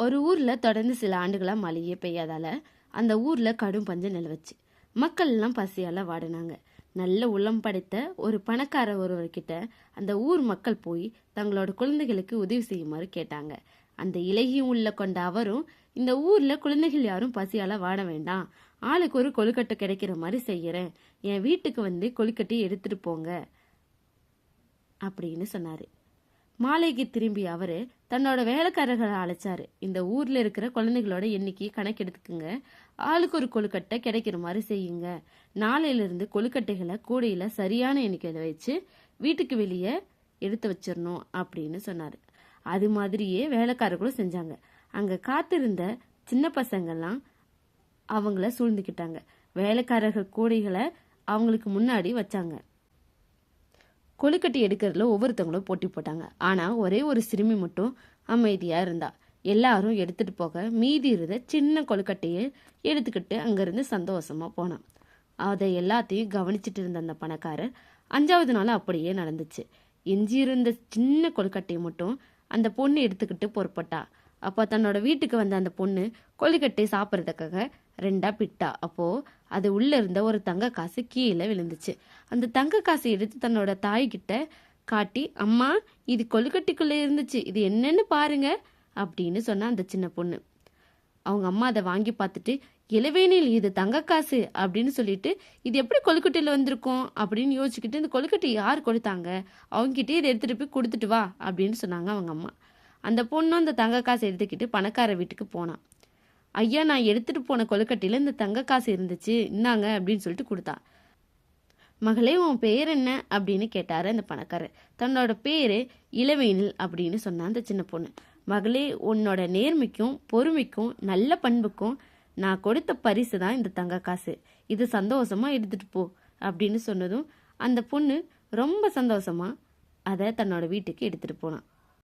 ஒரு ஊரில் தொடர்ந்து சில ஆண்டுகளாக மழையே பெய்யாதால அந்த ஊரில் கடும் பஞ்சம் நிலவச்சு. மக்கள் எல்லாம் வாடினாங்க. நல்ல உள்ளம் படைத்த ஒரு பணக்கார ஒருவர்கிட்ட அந்த ஊர் மக்கள் போய் தங்களோட குழந்தைகளுக்கு உதவி செய்யுமாறு கேட்டாங்க. அந்த இலகியும் உள்ள கொண்ட அவரும் இந்த ஊரில் குழந்தைகள் யாரும் பசியால் வாட வேண்டாம். ஆளுக்கு ஒரு கொழுக்கட்டை கிடைக்கிற மாதிரி செய்கிறேன் என் வீட்டுக்கு வந்து கொழுக்கட்டையை எடுத்துகிட்டு போங்க. அப்படின்னு சொன்னார். மாலைக்கு திரும்பி அவரு தன்னோட வேலைக்காரர்களை அழைச்சாரு. இந்த ஊர்ல இருக்கிற குழந்தைகளோட எண்ணிக்கையை கணக்கெடுத்துக்குங்க. ஆளுக்கு ஒரு கொழுக்கட்டை கிடைக்கிற மாதிரி செய்யுங்க. நாளையில இருந்து கொழுக்கட்டைகளை கூடையில சரியான எண்ணிக்கையில வச்சு வீட்டுக்கு வெளியே எடுத்து வச்சிடணும் அப்படின்னு சொன்னாரு. அது மாதிரியே வேலைக்காரர்களும் செஞ்சாங்க. அங்க காத்திருந்த சின்ன பசங்கள்லாம் அவங்கள சூழ்ந்துக்கிட்டாங்க வேலைக்காரர்கள் கூடைகளை அவங்களுக்கு முன்னாடி வச்சாங்க. கொழுக்கட்டை எடுக்கிறதுல ஒவ்வொருத்தவங்களும் போட்டி போட்டாங்க. ஆனால் ஒரே ஒரு சிறுமி மட்டும் அமைதியாக இருந்தா. எல்லாரும் எடுத்துட்டு போக மீதி இருந்த சின்ன கொழுக்கட்டையை எடுத்துக்கிட்டு அங்கேருந்து சந்தோஷமாக போனான். அதை எல்லாத்தையும் கவனிச்சிட்டு இருந்த அந்த பணக்காரர் அஞ்சாவது நாள் அப்படியே நடந்துச்சு. எஞ்சியிருந்த சின்ன கொழுக்கட்டையை மட்டும் அந்த பொண்ணு எடுத்துக்கிட்டு பொறுப்பட்டா. அப்போ தன்னோட வீட்டுக்கு வந்த அந்த பொண்ணு கொழுக்கட்டை சாப்பிட்றதுக்காக ரெண்டா பிட்டா. அப்போ அது உள்ள இருந்த ஒரு தங்க காசு கீழே விழுந்துச்சு. அந்த தங்க காசை எடுத்து தன்னோட தாய்கிட்ட காட்டி அம்மா இது கொழுக்கட்டைக்குள்ள இருந்துச்சு. இது என்னன்னு பாருங்க அப்படின்னு சொன்ன அந்த சின்ன பொண்ணு. அவங்க அம்மா அதை வாங்கி பார்த்துட்டு இளவேனில் இது தங்க காசு அப்படின்னு சொல்லிட்டு இது எப்படி கொழுக்கட்டையில் வந்திருக்கும்? அப்படின்னு யோசிச்சுக்கிட்டு இந்த கொழுக்கட்டை யார் கொடுத்தாங்க? அவங்ககிட்டயே இதை எடுத்துகிட்டு போய் கொடுத்துட்டு வா அப்படின்னு சொன்னாங்க அவங்க அம்மா. அந்த பொண்ணும் அந்த தங்க காசு எடுத்துக்கிட்டு பணக்கார வீட்டுக்கு போனான் ஐயா நான் எடுத்துட்டு போன கொழுக்கட்டையில் இந்த தங்க காசு இருந்துச்சு இன்னாங்க அப்படின்னு சொல்லிட்டு கொடுத்தா. மகளே உன் பேர் என்ன? அப்படின்னு கேட்டாரு அந்த பணக்காரர். தன்னோட பேரு இளவேனில் அப்படின்னு சொன்னா அந்த சின்ன பொண்ணு. மகளே உன்னோட நேர்மைக்கும் பொறுமைக்கும் நல்ல பண்புக்கும் நான் கொடுத்த பரிசு தான் இந்த தங்க காசு. இது சந்தோஷமா எடுத்துட்டு போ அப்படின்னு சொன்னதும் அந்த பொண்ணு ரொம்ப சந்தோஷமா அதை தன்னோட வீட்டுக்கு எடுத்துட்டு போனான்